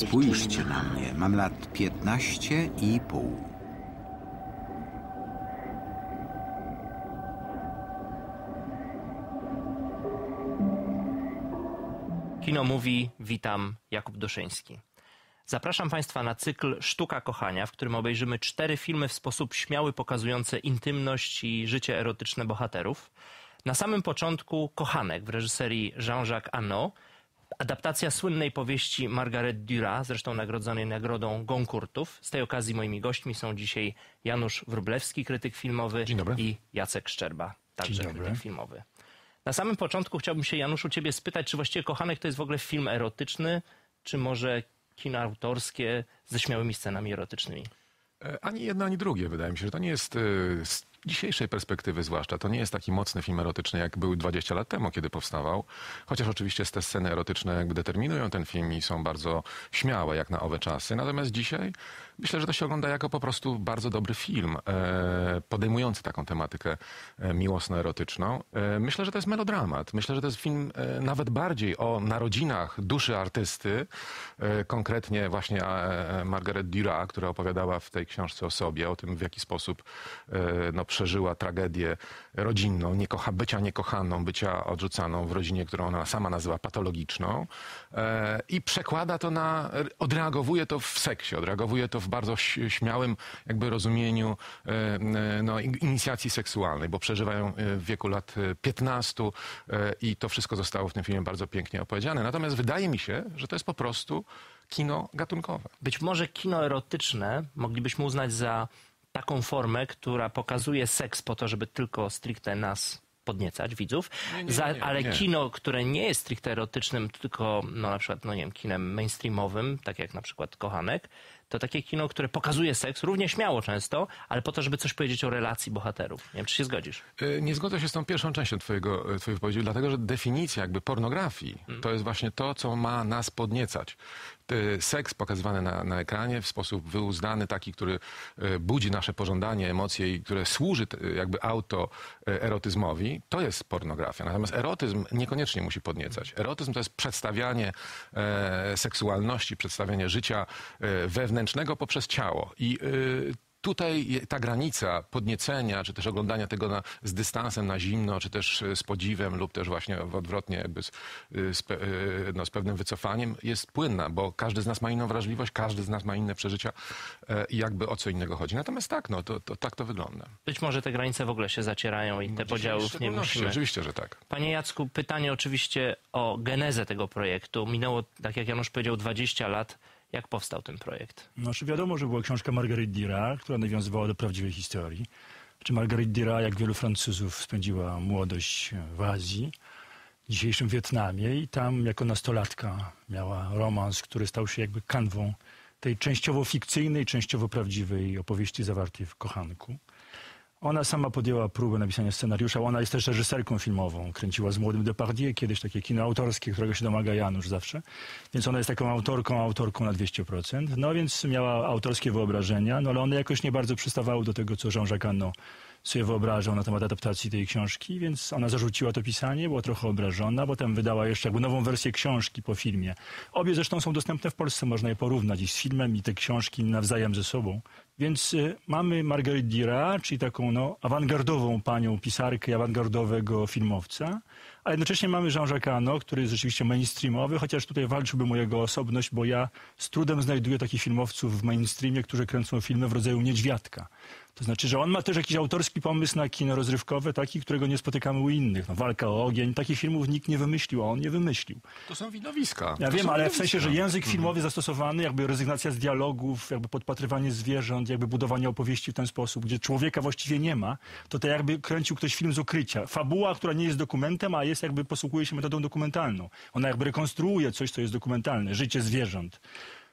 Spójrzcie na mnie. Mam lat 15 i pół. Kino mówi, witam, Jakub Doszyński. Zapraszam Państwa na cykl Sztuka Kochania, w którym obejrzymy cztery filmy w sposób śmiały pokazujące intymność i życie erotyczne bohaterów. Na samym początku Kochanek w reżyserii Jean-Jacques Annaud, adaptacja słynnej powieści Margaret Duras, zresztą nagrodzonej nagrodą Goncourtów. Z tej okazji moimi gośćmi są dzisiaj Janusz Wróblewski, krytyk filmowy Dzień dobry. i Jacek Szczerba, także krytyk filmowy. Na samym początku chciałbym się, Januszu, ciebie spytać, czy właściwie Kochanek to jest w ogóle film erotyczny, czy może kino autorskie ze śmiałymi scenami erotycznymi? E, Ani jedno, ani drugie. Wydaje mi się, że to nie jest e, dzisiejszej perspektywy zwłaszcza, to nie jest taki mocny film erotyczny, jak był 20 lat temu, kiedy powstawał. Chociaż oczywiście te sceny erotyczne jakby determinują ten film i są bardzo śmiałe, jak na owe czasy. Natomiast dzisiaj myślę, że to się ogląda jako po prostu bardzo dobry film, e, podejmujący taką tematykę e, miłosno-erotyczną. E, myślę, że to jest melodramat. Myślę, że to jest film e, nawet bardziej o narodzinach duszy artysty, e, konkretnie właśnie e, Margaret Duras, która opowiadała w tej książce o sobie, o tym, w jaki sposób no, przeżyła tragedię rodzinną, niekocha, bycia niekochaną, bycia odrzucaną w rodzinie, którą ona sama nazywa patologiczną e, i przekłada to na, odreagowuje to w seksie, odreagowuje to w bardzo śmiałym jakby rozumieniu e, e, no, in- inicjacji seksualnej, bo przeżywają e, w wieku lat e, 15 e, i to wszystko zostało w tym filmie bardzo pięknie opowiedziane. Natomiast wydaje mi się, że to jest po prostu kino gatunkowe. Być może kino erotyczne moglibyśmy uznać za taką formę, która pokazuje seks po to, żeby tylko stricte nas podniecać, widzów, Nie, nie, za, nie, ale kino, które nie jest stricte erotycznym, tylko no, na przykład, no nie wiem, kinem mainstreamowym, tak jak na przykład Kochanek, to takie kino, które pokazuje seks, równie śmiało często, ale po to, żeby coś powiedzieć o relacji bohaterów. Nie wiem, czy się zgodzisz? E, Nie zgodzę się z tą pierwszą częścią twojego, e, twojej wypowiedzi, dlatego że definicja jakby pornografii to jest właśnie to, co ma nas podniecać. Seks pokazywany na, na ekranie w sposób wyuzdany, taki, który e, budzi nasze pożądanie, emocje i które służy jakby autoerotyzmowi, to jest pornografia. Natomiast erotyzm niekoniecznie musi podniecać. Erotyzm to jest przedstawianie seksualności, przedstawianie życia e, poprzez ciało. I e, Tutaj ta granica podniecenia, czy też oglądania tego na, z dystansem na zimno, czy też e, z podziwem, lub też właśnie odwrotnie, jakby z, y, z, pe, y, no, z pewnym wycofaniem, jest płynna, bo każdy z nas ma inną wrażliwość, każdy z nas ma inne przeżycia e, i jakby o co innego chodzi. Natomiast tak, no, to, to, tak to wygląda. Być może te granice w ogóle się zacierają i te podziałów nie musimy... Oczywiście, że tak. Panie Jacku, pytanie oczywiście o genezę tego projektu. Minęło, tak jak Janusz powiedział, 20 lat. Jak powstał ten projekt? Znaczy wiadomo, że była książka Marguerite Duras, która nawiązywała do prawdziwej historii. Czy Marguerite Duras, jak wielu Francuzów, spędziła młodość w Azji, w dzisiejszym Wietnamie i tam jako nastolatka miała romans, który stał się jakby kanwą tej częściowo fikcyjnej, częściowo prawdziwej opowieści zawartej w Kochanku. Ona sama podjęła próbę napisania scenariusza. Ona jest też reżyserką filmową. Kręciła z młodym Depardieu kiedyś takie kino autorskie, którego się domaga Janusz zawsze. Więc ona jest taką autorką, autorką na 200%. No więc miała autorskie wyobrażenia, no ale one jakoś nie bardzo przystawały do tego, co Jean-Jacques Annaud sobie wyobrażał na temat adaptacji tej książki, więc ona zarzuciła to pisanie, była trochę obrażona, potem wydała jeszcze jakby nową wersję książki po filmie. Obie zresztą są dostępne w Polsce, można je porównać i z filmem, i te książki nawzajem ze sobą. Więc y, mamy Marguerite Duras, czyli taką no, awangardową panią pisarkę awangardowego filmowca, a jednocześnie mamy Jean-Jacques Annaud, który jest rzeczywiście mainstreamowy, chociaż tutaj walczyłbym o jego osobność, bo ja z trudem znajduję takich filmowców w mainstreamie, którzy kręcą filmy w rodzaju niedźwiadka. To znaczy, że on ma też jakiś autorski pomysł na kino rozrywkowe, taki, którego nie spotykamy u innych. No, walka o ogień, takich filmów nikt nie wymyślił, a on nie wymyślił. To są widowiska. Ja to wiem, ale w sensie, że widowiska. język filmowy zastosowany, jakby rezygnacja z dialogów, jakby podpatrywanie zwierząt, jakby budowanie opowieści w ten sposób, gdzie człowieka właściwie nie ma, to to jakby kręcił ktoś film z ukrycia. Fabuła, która nie jest dokumentem, a jest jakby posługuje się metodą dokumentalną. Ona jakby rekonstruuje coś, co jest dokumentalne, życie zwierząt.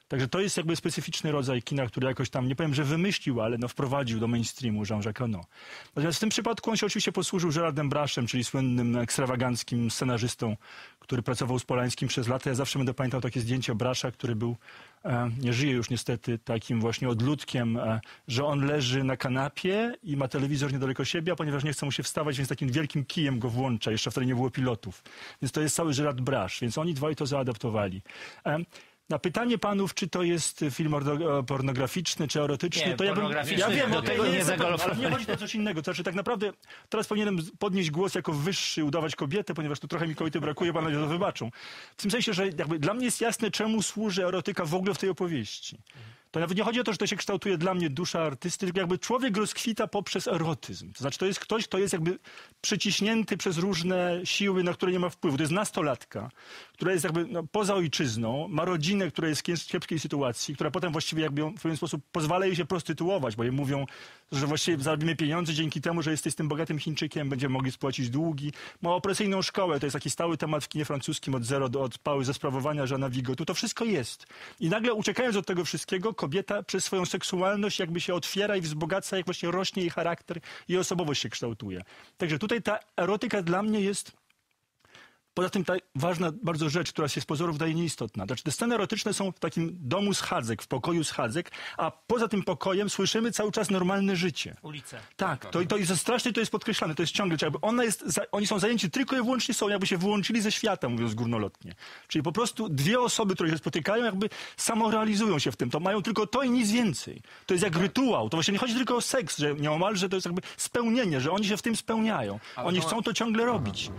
Także to jest jakby specyficzny rodzaj kina, który jakoś tam, nie powiem, że wymyślił, ale no wprowadził do mainstreamu Jean-Jacques Reno. Natomiast w tym przypadku on się oczywiście posłużył Gerardem Brashem, czyli słynnym, ekstrawaganckim scenarzystą, który pracował z Polańskim przez lata. Ja zawsze będę pamiętał takie zdjęcie Brasza, który był, e, nie żyje już niestety, takim właśnie odludkiem, e, że on leży na kanapie i ma telewizor niedaleko siebie, a ponieważ nie chce mu się wstawać, więc takim wielkim kijem go włącza. Jeszcze wtedy nie było pilotów. Więc to jest cały Gerard Brasz, więc oni dwaj to zaadaptowali. E, na pytanie panów, czy to jest film ordo- pornograficzny, czy erotyczny, Nie, to ja bym... Ja wiem, do tego nie zagolowałem. ale nie chodzi o coś innego. To znaczy tak naprawdę teraz powinienem podnieść głos jako wyższy, udawać kobietę, ponieważ tu trochę mi kobiety brakuje, panowie to wybaczą. W tym sensie, że jakby dla mnie jest jasne, czemu służy erotyka w ogóle w tej opowieści. Nawet nie chodzi o to, że to się kształtuje dla mnie dusza artysty, tylko jakby człowiek rozkwita poprzez erotyzm. To znaczy to jest ktoś, kto jest jakby przyciśnięty przez różne siły, na które nie ma wpływu. To jest nastolatka, która jest jakby no, poza ojczyzną, ma rodzinę, która jest w kiepskiej sytuacji, która potem właściwie jakby w pewien sposób pozwala jej się prostytuować, bo jej mówią, że właściwie zarobimy pieniądze dzięki temu, że jesteś tym bogatym Chińczykiem, będziemy mogli spłacić długi. Ma opresyjną szkołę, to jest taki stały temat w kinie francuskim od zero do od pały ze sprawowania Żana Vigotu. To wszystko jest. I nagle uciekając od tego wszystkiego, kobieta przez swoją seksualność jakby się otwiera i wzbogaca, jak właśnie rośnie jej charakter i osobowość się kształtuje. Także tutaj ta erotyka dla mnie jest Poza tym ta ważna bardzo rzecz, która się z pozorów daje nieistotna. Znaczy te sceny erotyczne są w takim domu schadzek, w pokoju schadzek, a poza tym pokojem słyszymy cały czas normalne życie. Ulice. Tak, to, to jest strasznie to jest podkreślane, to jest ciągle, jakby ona jest, oni są zajęci tylko i wyłącznie są, jakby się wyłączyli ze świata, mówiąc górnolotnie. Czyli po prostu dwie osoby, które się spotykają, jakby samorealizują się w tym, to mają tylko to i nic więcej. To jest jak rytuał, to właśnie nie chodzi tylko o seks, że nieomal, że to jest jakby spełnienie, że oni się w tym spełniają. Oni chcą to ciągle robić.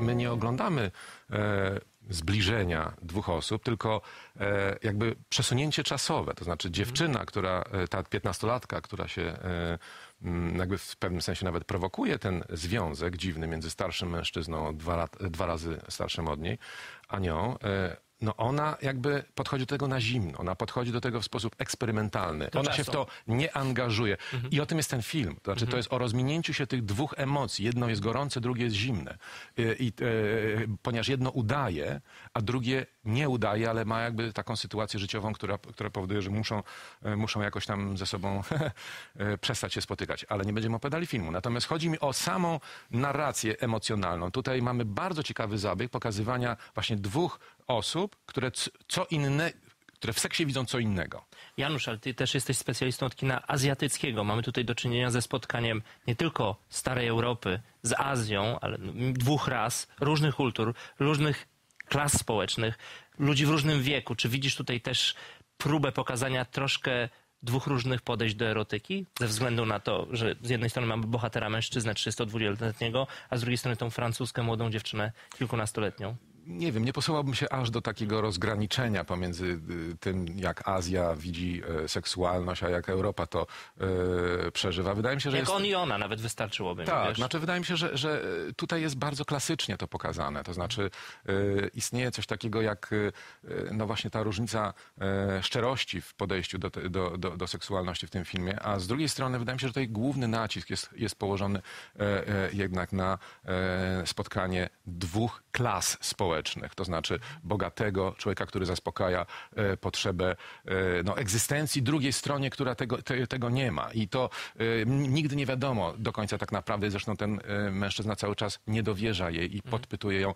My nie oglądamy e, zbliżenia dwóch osób, tylko e, jakby przesunięcie czasowe. To znaczy dziewczyna, która, e, ta piętnastolatka, która się mm, jakby w pewnym sensie nawet prowokuje ten związek dziwny między starszym mężczyzną, dwa, dwa razy starszym od niej, a nią, no ona jakby podchodzi do tego na zimno, ona podchodzi do tego w sposób eksperymentalny. ona się w to nie angażuje. I o tym jest ten film. To znaczy, to jest o rozminięciu się tych dwóch emocji. Jedno jest gorące, drugie jest zimne. I, i, e, ponieważ jedno udaje, a drugie nie udaje, ale ma jakby taką sytuację życiową, która, która powoduje, że muszą, e, muszą jakoś tam ze sobą e, przestać się spotykać. Ale nie będziemy opowiadali filmu. Natomiast chodzi mi o samą narrację emocjonalną. Tutaj mamy bardzo ciekawy zabieg pokazywania właśnie dwóch osób, które co inne, które w seksie widzą co innego. Janusz, ale ty też jesteś specjalistą od kina azjatyckiego. Mamy tutaj do czynienia ze spotkaniem nie tylko starej Europy z Azją, ale dwóch ras, różnych kultur, różnych klas społecznych, ludzi w różnym wieku. Czy widzisz tutaj też próbę pokazania troszkę dwóch różnych podejść do erotyki? Ze względu na to, że z jednej strony mamy bohatera mężczyznę 32-letniego, a z drugiej strony tą francuskę młodą dziewczynę kilkunastoletnią. Nie wiem, nie posuwałbym się aż do takiego rozgraniczenia pomiędzy y, tym, jak Azja widzi e, seksualność, a jak Europa to e, przeżywa. Wydaje mi się, że Jak jest... on i ona nawet wystarczyłoby. Tak, wiesz? znaczy wydaje mi się, że, że tutaj jest bardzo klasycznie to pokazane. To znaczy e, istnieje coś takiego jak e, no właśnie ta różnica e, szczerości w podejściu do, te, do, do, do seksualności w tym filmie, a z drugiej strony wydaje mi się, że tutaj główny nacisk jest, jest położony e, e, jednak na e, spotkanie dwóch klas społecznych, to znaczy bogatego człowieka, który zaspokaja e, potrzebę e, no, egzystencji drugiej stronie, która tego, te, tego nie ma. I to e, nigdy nie wiadomo do końca tak naprawdę. Zresztą ten mężczyzna cały czas nie dowierza jej i podpytuje ją,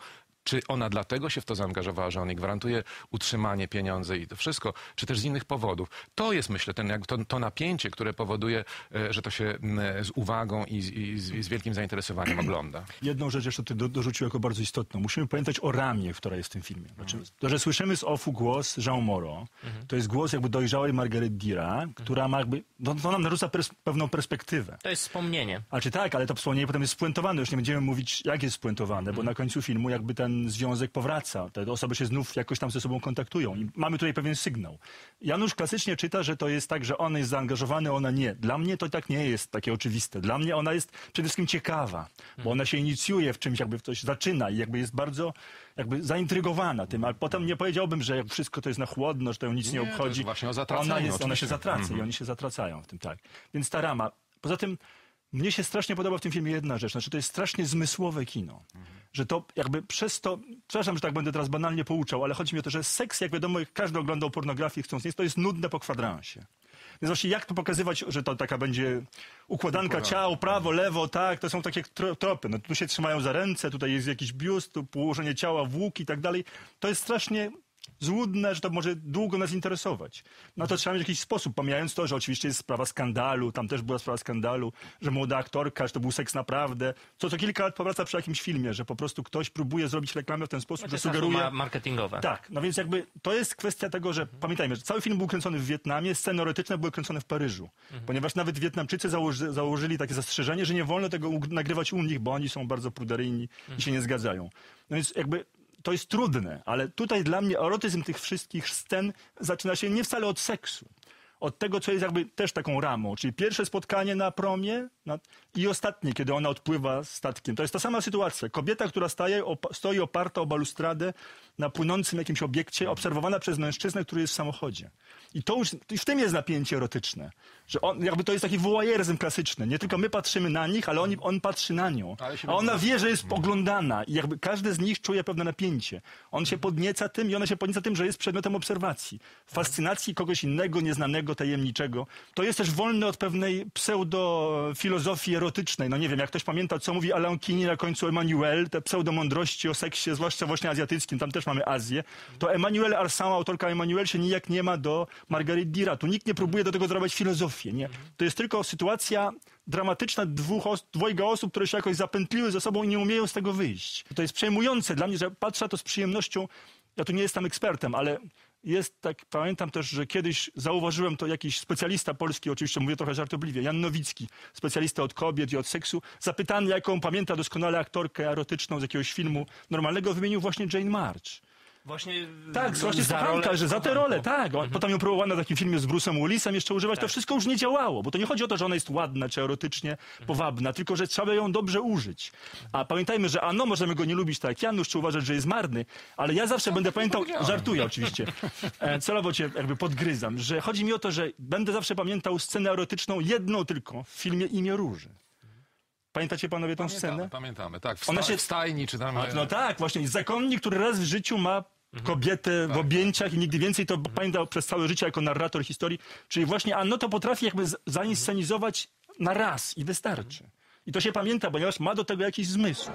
czy ona dlatego się w to zaangażowała, że on jej gwarantuje utrzymanie, pieniądze i to wszystko, czy też z innych powodów. To jest, myślę, ten, jak to, to napięcie, które powoduje, e, że to się z uwagą i, z- i, z, i z wielkim zainteresowaniem ogląda. Jedną rzecz jeszcze ty do, dorzucił jako bardzo istotną. Musimy pamiętać o ramie, która jest w tym filmie. Znaczy, to, że słyszymy z offu głos Jean Moreau, to jest głos jakby dojrzałej Margaret Dira, która ma jakby, no, to nam narzuca pers- pewną perspektywę. To jest wspomnienie. A czy tak, ale to wspomnienie potem jest spuentowane. Już nie będziemy mówić, jak jest spuentowane, bo na końcu filmu jakby ten ten związek powraca. Te osoby się znów jakoś tam ze sobą kontaktują. I mamy tutaj pewien sygnał. Janusz klasycznie czyta, że to jest tak, że on jest zaangażowany, ona nie. Dla mnie to tak nie jest takie oczywiste. Dla mnie ona jest przede wszystkim ciekawa, bo ona się inicjuje w czymś, jakby w coś zaczyna i jakby jest bardzo jakby zaintrygowana tym, ale potem nie powiedziałbym, że wszystko to jest na chłodno, że to ją nic nie, Nie, to obchodzi. jest właśnie o zatraceniu, ona, jest, ona się zatraca Mhm. i oni się zatracają w tym, tak. Więc ta rama. Poza tym mnie się strasznie podoba w tym filmie jedna rzecz, znaczy to jest strasznie zmysłowe kino. Że to jakby przez to, przepraszam, że tak będę teraz banalnie pouczał, ale chodzi mi o to, że seks, jak wiadomo, jak każdy oglądał pornografię chcąc nie, to jest nudne po kwadransie. Więc właśnie jak tu pokazywać, że to taka będzie układanka ciał, prawo, lewo, tak, to są takie tro- tropy. No, tu się trzymają za ręce, tutaj jest jakiś biust, tu położenie ciała w łuk i tak dalej. To jest strasznie złudne, że to może długo nas interesować. No to trzeba mieć jakiś sposób, pomijając to, że oczywiście jest sprawa skandalu, tam też była sprawa skandalu, że młoda aktorka, że to był seks naprawdę. Co co kilka lat powraca przy jakimś filmie, że po prostu ktoś próbuje zrobić reklamę w ten sposób, że Znaczy, hasło sugeruje... ma marketingowe. Tak, no więc jakby to jest kwestia tego, że pamiętajmy, że cały film był kręcony w Wietnamie, sceny erotyczne były kręcone w Paryżu. Ponieważ nawet Wietnamczycy założy, założyli takie zastrzeżenie, że nie wolno tego nagrywać u nich, bo oni są bardzo pruderyjni i się nie zgadzają. No więc jakby to jest trudne, ale tutaj dla mnie erotyzm tych wszystkich scen zaczyna się nie wcale od seksu. Od tego, co jest jakby też taką ramą, czyli pierwsze spotkanie na promie i ostatnie, kiedy ona odpływa statkiem. To jest ta sama sytuacja. Kobieta, która staje, stoi oparta o balustradę na płynącym jakimś obiekcie, obserwowana przez mężczyznę, który jest w samochodzie. I to już, w tym jest napięcie erotyczne. Że on, jakby to jest taki woajeryzm klasyczny. Nie tylko my patrzymy na nich, ale oni, on patrzy na nią. A ona wie, że jest oglądana i jakby każdy z nich czuje pewne napięcie. On się podnieca tym i ona się podnieca tym, że jest przedmiotem obserwacji. Fascynacji kogoś innego, nieznanego, tajemniczego. To jest też wolne od pewnej pseudo-filozofii erotycznej. No nie wiem, jak ktoś pamięta, co mówi Alain Kini na końcu Emmanuel, te pseudomądrości o seksie, zwłaszcza właśnie azjatyckim, tam też mamy Azję, to Emmanuel Arsama, autorka Emmanuel, się nijak nie ma do Marguerite Dira. Tu nikt nie próbuje do tego zrobić Nie? To jest tylko sytuacja dramatyczna dwóch os- dwojga osób, które się jakoś zapętliły ze sobą i nie umieją z tego wyjść. To jest przejmujące dla mnie, że patrzę to z przyjemnością. Ja tu nie jestem ekspertem, ale jest tak, pamiętam też, że kiedyś zauważyłem to jakiś specjalista polski, oczywiście mówię trochę żartobliwie, Jan Nowicki, specjalista od kobiet i od seksu, zapytany, jaką pamięta doskonale aktorkę erotyczną z jakiegoś filmu normalnego, wymienił właśnie Jane March. Właśnie Tak, właśnie za kochanka, że za tę rolę, tak. On, Potem ją próbowano w takim filmie z Bruce'em Willisem jeszcze używać, to wszystko już nie działało, bo to nie chodzi o to, że ona jest ładna czy erotycznie powabna, tylko że trzeba ją dobrze użyć. A pamiętajmy, że ano, możemy go nie lubić tak jak Janusz, czy uważać, że jest marny, ale ja zawsze będę pamiętał, powiedziałem. żartuję oczywiście, e, celowo cię jakby podgryzam, że chodzi mi o to, że będę zawsze pamiętał scenę erotyczną, jedną tylko, w filmie Imię Róży. Pamiętacie panowie tą Pamiętamy, scenę? pamiętamy, tak. W, Ona sta- się- w stajni czy tam... No tak, właśnie. Zakonnik, który raz w życiu ma kobietę w objęciach i nigdy więcej to pamiętał przez całe życie jako narrator historii. Czyli właśnie Anno to potrafi jakby z- zainscenizować na raz i wystarczy. I to się pamięta, ponieważ ma do tego jakiś zmysł.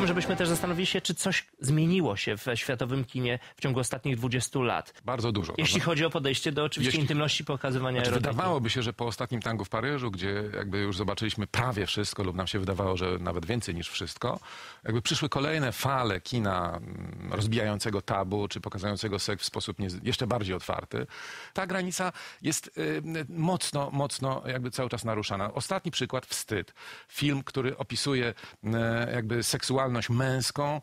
Chciałbym, żebyśmy też zastanowili się, czy coś zmieniło się w światowym kinie w ciągu ostatnich 20 lat. Bardzo dużo. Jeśli chodzi o podejście do oczywiście Jeśli- intymności pokazywania Znaczy, erotyki. wydawałoby się, że po ostatnim tangu w Paryżu, gdzie jakby już zobaczyliśmy prawie wszystko, lub nam się wydawało, że nawet więcej niż wszystko, jakby przyszły kolejne fale kina mm, rozbijającego tabu, czy pokazującego seks w sposób nie, jeszcze bardziej otwarty. Ta granica jest y, mocno, mocno jakby cały czas naruszana. Ostatni przykład, Wstyd. Film, który opisuje y, jakby seksualność męską,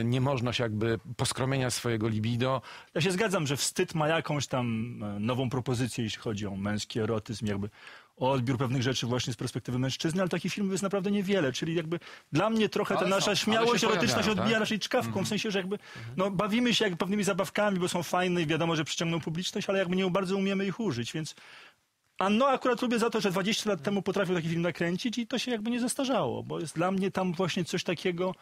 y, niemożność jakby poskromienia swojego libido, Ja się zgadzam, że wstyd ma jakąś tam e, nową propozycję, jeśli chodzi o męski erotyzm, jakby o odbiór pewnych rzeczy właśnie z perspektywy mężczyzny, ale takich filmów jest naprawdę niewiele. Czyli jakby dla mnie trochę ta nasza są, śmiałość się erotyczna się odbija tak? raczej czkawką, w sensie, że jakby no, bawimy się jak pewnymi zabawkami, bo są fajne i wiadomo, że przyciągną publiczność, ale jakby nie bardzo umiemy ich użyć, więc a no akurat lubię za to, że 20 lat temu potrafił taki film nakręcić i to się jakby nie zestarzało, bo jest dla mnie tam właśnie coś takiego.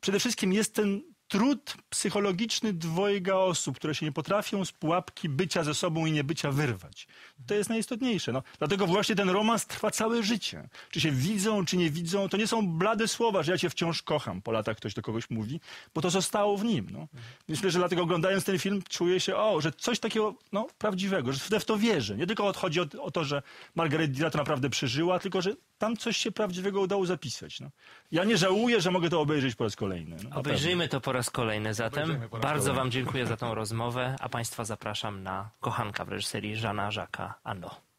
Przede wszystkim jest ten trud psychologiczny dwojga osób, które się nie potrafią z pułapki bycia ze sobą i niebycia wyrwać. To jest najistotniejsze. No, dlatego właśnie ten romans trwa całe życie. Czy się widzą, czy nie widzą, to nie są blade słowa, że ja cię wciąż kocham. Po latach ktoś do kogoś mówi, bo to zostało w nim. No. Myślę, że dlatego oglądając ten film czuję się, o, że coś takiego no, prawdziwego, że w to wierzę. Nie tylko chodzi o, o to, że Margaret Dira to naprawdę przeżyła, tylko że tam coś się prawdziwego udało zapisać. No. Ja nie żałuję, że mogę to obejrzeć po raz kolejny. No, Obejrzyjmy to po raz kolejny zatem. Raz Bardzo kolejny. Wam dziękuję za tą rozmowę, a Państwa zapraszam na Kochanka w reżyserii Żana Żaka Ano.